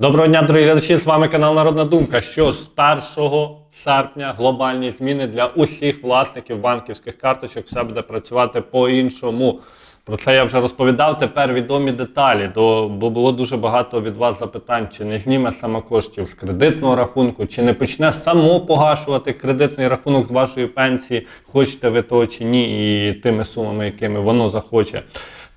Доброго дня, дорогі глядачі! З вами канал Народна Думка. Що ж, з 1 серпня глобальні зміни для усіх власників банківських карточок все буде працювати по-іншому. Про це я вже розповідав. Тепер відомі деталі. Бо було дуже багато від вас запитань, чи не зніме самокоштів з кредитного рахунку, чи не почне само погашувати кредитний рахунок з вашої пенсії, хочете ви того чи ні, і тими сумами, якими воно захоче.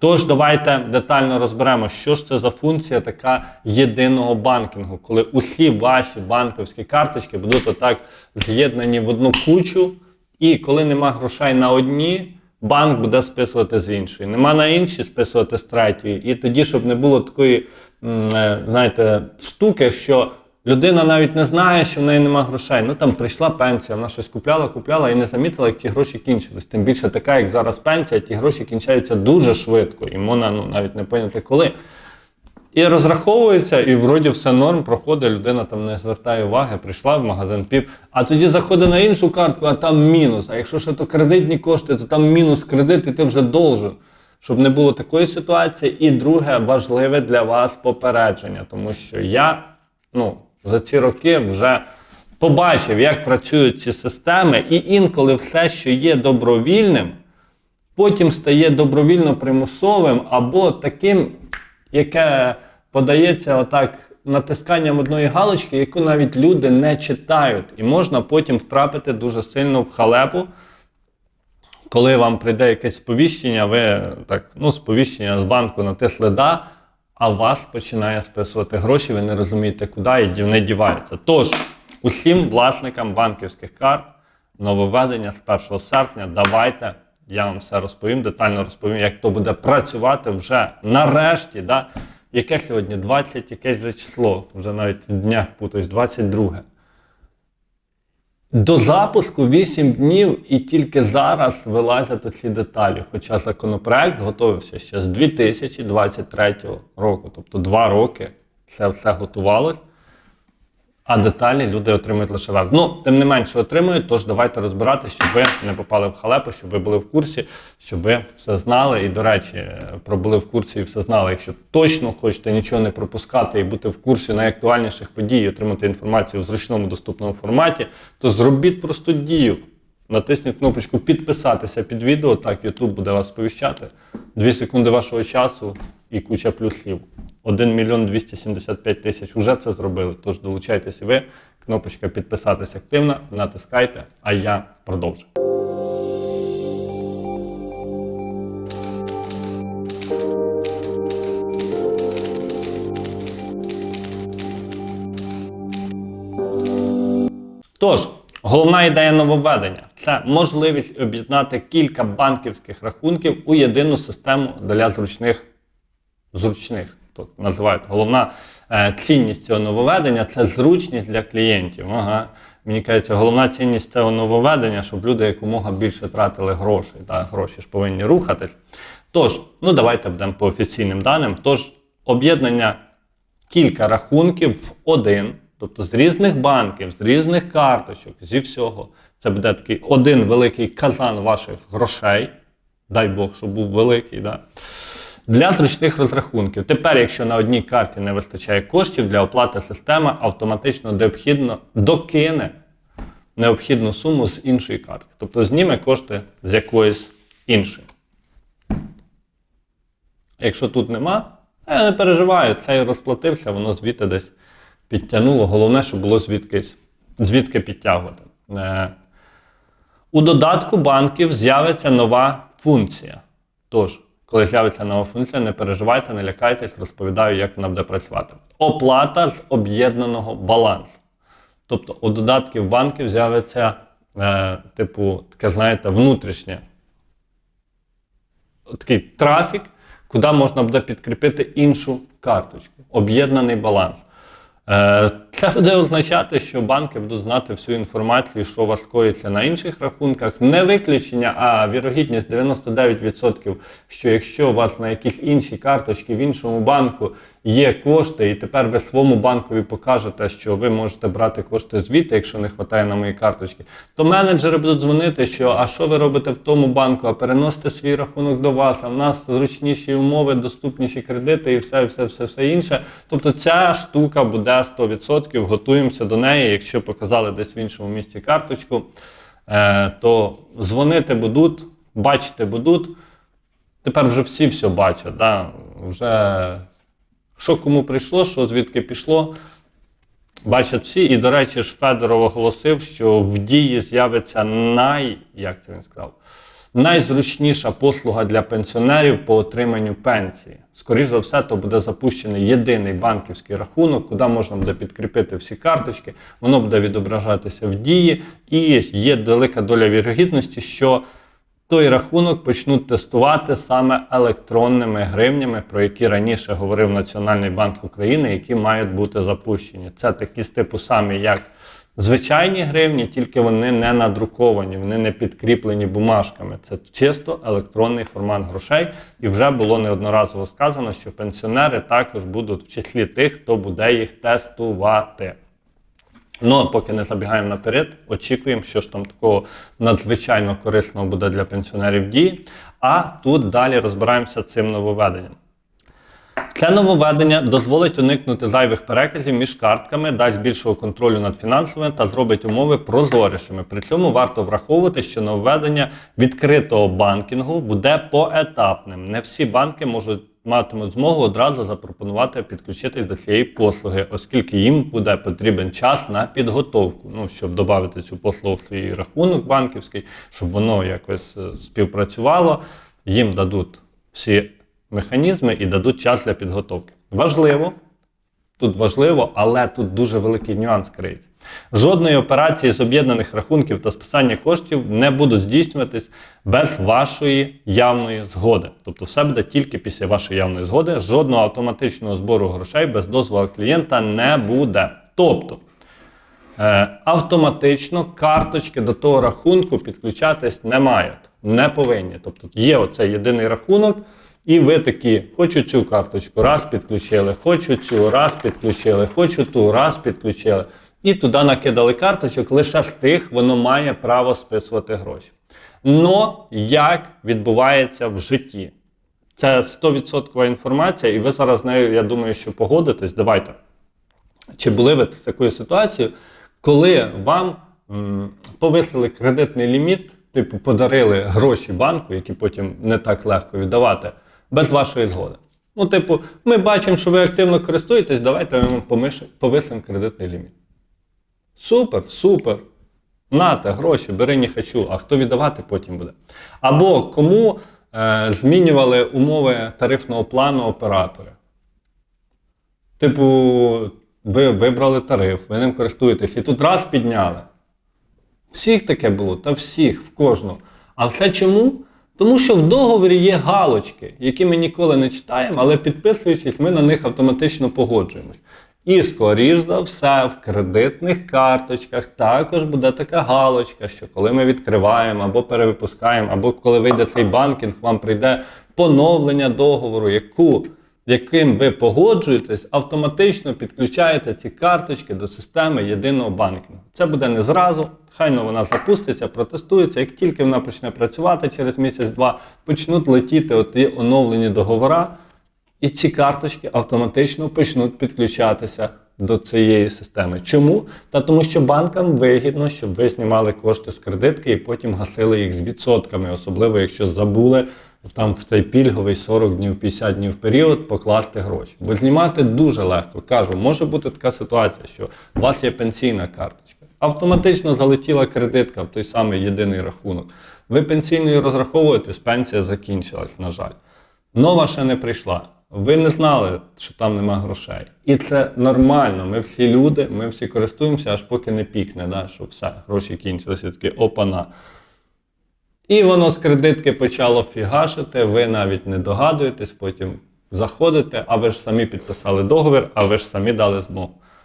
Тож давайте детально розберемо, що ж це за функція така єдиного банкінгу, коли усі ваші банківські карточки будуть отак з'єднані в одну кучу, і коли нема грошей на одні, банк буде списувати з іншої. Нема на інші списувати з третьої. І тоді, щоб не було такої, е, знаєте, штуки, що людина навіть не знає, що в неї нема грошей. Ну там прийшла пенсія, вона щось купляла, купляла і не замітила, як ті гроші кінчились. Тим більше така, як зараз пенсія, ті гроші кінчаються дуже швидко, і можна ну, навіть не поняти коли. І розраховується, і вроді все норм, проходить, людина там не звертає уваги, прийшла в магазин піп, а тоді заходить на іншу картку, а там мінус. А якщо ще то кредитні кошти, то там мінус кредит, і ти вже должен. Щоб не було такої ситуації. І друге, важливе для вас попередження, тому що я ну, за ці роки вже побачив, як працюють ці системи, і інколи все, що є добровільним, потім стає добровільно примусовим або таким, яке подається отак натисканням одної галочки, яку навіть люди не читають. І можна потім втрапити дуже сильно в халепу. Коли вам прийде якесь сповіщення, ви так, ну, сповіщення з банку натисли да, а вас починає списувати гроші, ви не розумієте, куди і вони діваються. Тож, усім власникам банківських карт нововведення з 1 серпня, давайте я вам все розповім, детально розповім, як то буде працювати вже нарешті. Да? Яке сьогодні? 20 якесь вже число, вже навіть в днях путаюсь, 22. До запуску 8 днів і тільки зараз вилазять оці деталі. Хоча законопроект готувався ще з 2023 року, тобто 2 роки це все готувалось, а деталі люди отримують лише раз. Ну, тим не менше отримують, тож давайте розбирати, щоб ви не попали в халепу, щоб ви були в курсі, щоб ви все знали. І, до речі, пробули в курсі і все знали. Якщо точно хочете нічого не пропускати і бути в курсі найактуальніших подій, і отримати інформацію в зручному доступному форматі, то зробіть просту дію. Натисніть кнопочку підписатися під відео, так YouTube буде вас сповіщати. Дві секунди вашого часу і куча плюсів. 1 мільйон 275 тисяч вже це зробили. Тож долучайтесь і ви. Кнопочка підписатися активна, натискайте, а я продовжу. Тож, головна ідея нововведення це можливість об'єднати кілька банківських рахунків у єдину систему для зручних зручних. Тут називають головна е, цінність цього нововведення це зручність для клієнтів. Ага. Мені кажеться, головна цінність цього нововведення, щоб люди якомога більше тратили грошей. Та гроші ж повинні рухатись. Тож, ну давайте будемо по офіційним даним. Тож, об'єднання кілька рахунків в один, тобто з різних банків, з різних карточок, зі всього. Це буде такий один великий казан ваших грошей. Дай Бог, щоб був великий. Да? Для зручних розрахунків. Тепер, якщо на одній карті не вистачає коштів для оплати, система автоматично необхідно докине необхідну суму з іншої картки. Тобто зніме кошти з якоїсь іншої. Якщо тут нема, я не переживаю, цей розплатився, воно звідти десь підтягнуло. Головне, щоб було звідкись, звідки підтягувати. Е, У додатку банків з'явиться нова функція. Тож, коли з'явиться нова функція, не переживайте, не лякайтесь, розповідаю, як вона буде працювати. Оплата з об'єднаного балансу. Тобто у додатків банків з'явиться, е, типу, таке, знаєте, внутрішнє такий трафік, куди можна буде підкріпити іншу карточку, об'єднаний баланс. Е, Це буде означати, що банки будуть знати всю інформацію, що у вас коїться на інших рахунках. Не виключення, а вірогідність 99%, що якщо у вас на якісь інші карточки в іншому банку є кошти, і тепер ви своєму банкові покажете, що ви можете брати кошти звідти, якщо не вистачає на мої карточки, то менеджери будуть дзвонити, що а що ви робите в тому банку, а переносите свій рахунок до вас, а в нас зручніші умови, доступніші кредити і все, все, все, все інше. Тобто ця штука буде 100%, готуємося до неї. Якщо показали десь в іншому місці карточку, е, то дзвонити будуть, бачити будуть. Тепер вже всі все бачать. Да? Вже що кому прийшло, що звідки пішло. Бачать всі. І, до речі, ж Федоров оголосив, що в дії з'явиться най, як це він сказав, найзручніша послуга для пенсіонерів по отриманню пенсії. Скоріше за все, то буде запущений єдиний банківський рахунок, куди можна буде підкріпити всі карточки, воно буде відображатися в дії, і є велика доля вірогідності, що той рахунок почнуть тестувати саме електронними гривнями, про які раніше говорив Національний банк України, які мають бути запущені. Це такі з типу самі, як звичайні гривні, тільки вони не надруковані, вони не підкріплені бумажками. Це чисто електронний формат грошей. І вже було неодноразово сказано, що пенсіонери також будуть в числі тих, хто буде їх тестувати. Ну, а поки не забігаємо наперед, очікуємо, що ж там такого надзвичайно корисного буде для пенсіонерів дії. А тут далі розбираємося цим нововведенням. Це нововведення дозволить уникнути зайвих переказів між картками, дасть більшого контролю над фінансовими та зробить умови прозорішими. При цьому варто враховувати, що нововведення відкритого банкінгу буде поетапним. Не всі банки можуть матимуть змогу одразу запропонувати підключитись до цієї послуги, оскільки їм буде потрібен час на підготовку, ну щоб додати цю послугу в свій рахунок банківський, щоб воно якось е, співпрацювало. Їм дадуть всі механізми і дадуть час для підготовки. Важливо, тут важливо, але тут дуже великий нюанс криється. Жодної операції з об'єднаних рахунків та списання коштів не будуть здійснюватись без вашої явної згоди. Тобто, все буде тільки після вашої явної згоди. Жодного автоматичного збору грошей без дозволу клієнта не буде. Тобто е, автоматично карточки до того рахунку підключатись не мають, не повинні. Тобто є оцей єдиний рахунок. І ви такі, хочу цю карточку, раз підключили, хочу цю, раз підключили, хочу ту, раз підключили. І туди накидали карточок, лише з тих воно має право списувати гроші. Но як відбувається в житті? Це 100% інформація, і ви зараз з нею, я думаю, що погодитесь. Давайте. Чи були ви з такою ситуацією, коли вам м, повисили кредитний ліміт, типу подарили гроші банку, які потім не так легко віддавати, без вашої згоди? Ну, типу, ми бачимо, що ви активно користуєтесь, давайте ми повисимо кредитний ліміт. Супер, супер. Нате, гроші, бери не хочу, а хто віддавати потім буде. Або кому е, змінювали умови тарифного плану оператори. Типу, ви вибрали тариф, ви ним користуєтесь, і тут раз підняли. Всіх таке було, та всіх, в кожного. А все чому? Тому що в договорі є галочки, які ми ніколи не читаємо, але підписуючись, ми на них автоматично погоджуємось. І, скоріш за все, в кредитних карточках також буде така галочка, що коли ми відкриваємо або перевипускаємо, або коли вийде цей банкінг, вам прийде поновлення договору, яку, яким ви погоджуєтесь, автоматично підключаєте ці карточки до системи єдиного банкінгу. Це буде не зразу, хай вона запуститься, протестується. Як тільки вона почне працювати через місяць-два, почнуть летіти оті оновлені договори. І ці карточки автоматично почнуть підключатися до цієї системи. Чому? Та тому, що банкам вигідно, щоб ви знімали кошти з кредитки і потім гасили їх з відсотками, особливо якщо забули там в цей пільговий 40 днів, 50 днів період покласти гроші. Бо знімати дуже легко. Кажу, може бути така ситуація, що у вас є пенсійна карточка. Автоматично залетіла кредитка в той самий єдиний рахунок. Ви пенсійною розраховуєтесь, пенсія закінчилась, на жаль. Нова ще не прийшла. Ви не знали, що там нема грошей. І це нормально. Ми всі люди, ми всі користуємося, аж поки не пікне, да, що все, гроші кінчилися, і такі опана. І воно з кредитки почало фігашити, ви навіть не догадуєтесь, потім заходите, а ви ж самі підписали договір, а ви ж самі дали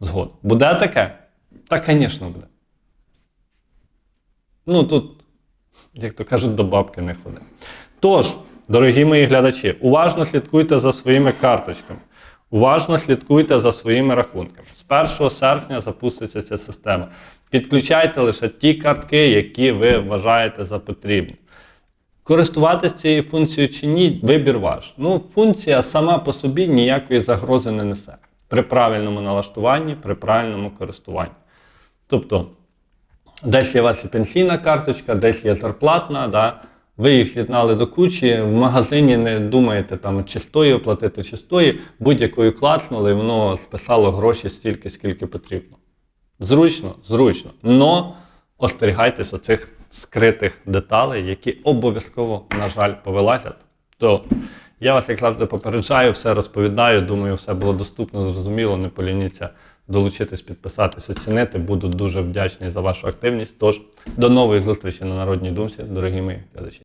згоду. Буде таке? Та, звісно, буде. Ну тут, як то кажуть, до бабки не ходи. Тож, дорогі мої глядачі, уважно слідкуйте за своїми карточками. Уважно слідкуйте за своїми рахунками. З 1 серпня запуститься ця система. Підключайте лише ті картки, які ви вважаєте за потрібні. Користуватися цією функцією чи ні, вибір ваш. Ну, функція сама по собі ніякої загрози не несе. При правильному налаштуванні, при правильному користуванні. Тобто, десь є ваша пенсійна карточка, десь є зарплатна, да? Ви їх з'єднали до кучі, в магазині не думаєте там чи з тої оплатити, чи з тої, будь-якою клацнули, і воно списало гроші стільки, скільки потрібно. Зручно, зручно. Но остерігайтесь оцих скритих деталей, які обов'язково, на жаль, повилазять. То я вас, як завжди, попереджаю, все розповідаю. Думаю, все було доступно, зрозуміло. Не полініться долучитись, підписатись, оцінити. Буду дуже вдячний за вашу активність. Тож, до нової зустрічі на Народній думці, дорогі мої глядачі.